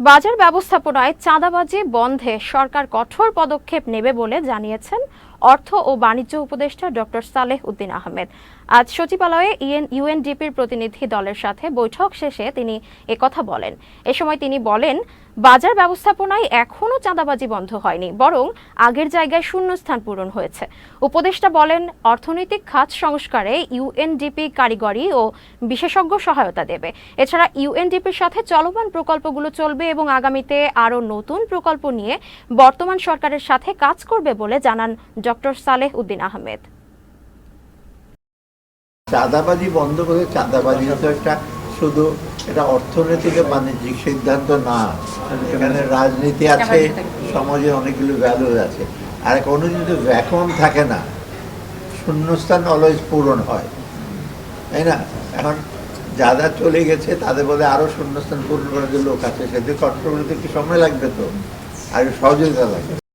বাজার ব্যবস্থাপনায় চাঁদাবাজি বন্ধে সরকার কঠোর পদক্ষেপ নেবে বলে জানিয়েছেন অর্থ ও বাণিজ্য উপদেষ্টা ডক্টর সালেহ উদ্দিন আহমেদ। আজ সচিবালয়ে ইএন, ইউএনডিপির প্রতিনিধি দলের সাথে বৈঠক শেষে তিনি একথা বলেন। এ সময় তিনি বলেন, বাজার ব্যবস্থাপনায় এখনও চাঁদাবাজি বন্ধ হয়নি, বরং আগের জায়গায় শূন্যস্থান পূরণ হয়েছে। উপদেষ্টা বলেন, অর্থনৈতিক খাত সংস্কারে ইউএনডিপি কারিগরি ও বিশেষজ্ঞ সহায়তা দেবে। এছাড়া ইউএনডিপির সাথে চলমান প্রকল্পগুলো চলবে এবং আগামীতে আরও নতুন প্রকল্প নিয়ে বর্তমান সরকারের সাথে কাজ করবে বলে জানান ডক্টর সালেহ উদ্দিন আহমেদ। চাঁদাবাজি বন্ধ করে চাঁদাবাজি তো একটা শুধু এটা অর্থনৈতিক বাণিজ্যিক সিদ্ধান্ত না এখানে রাজনীতি আছে সমাজে অনেকগুলো ভ্যালু আছে। আর কোনো যদি ভ্যাকুয়াম থাকে না শূন্যস্থান অলওয়েজ পূরণ হয়। তাই না? এখন যারা চলে গেছে, তাদের বলে আরও শূন্যস্থান পূরণ করার যে লোক আছে সেদিকে কঠোর একটু সময় লাগবে তো? আর সহযোগিতা লাগবে।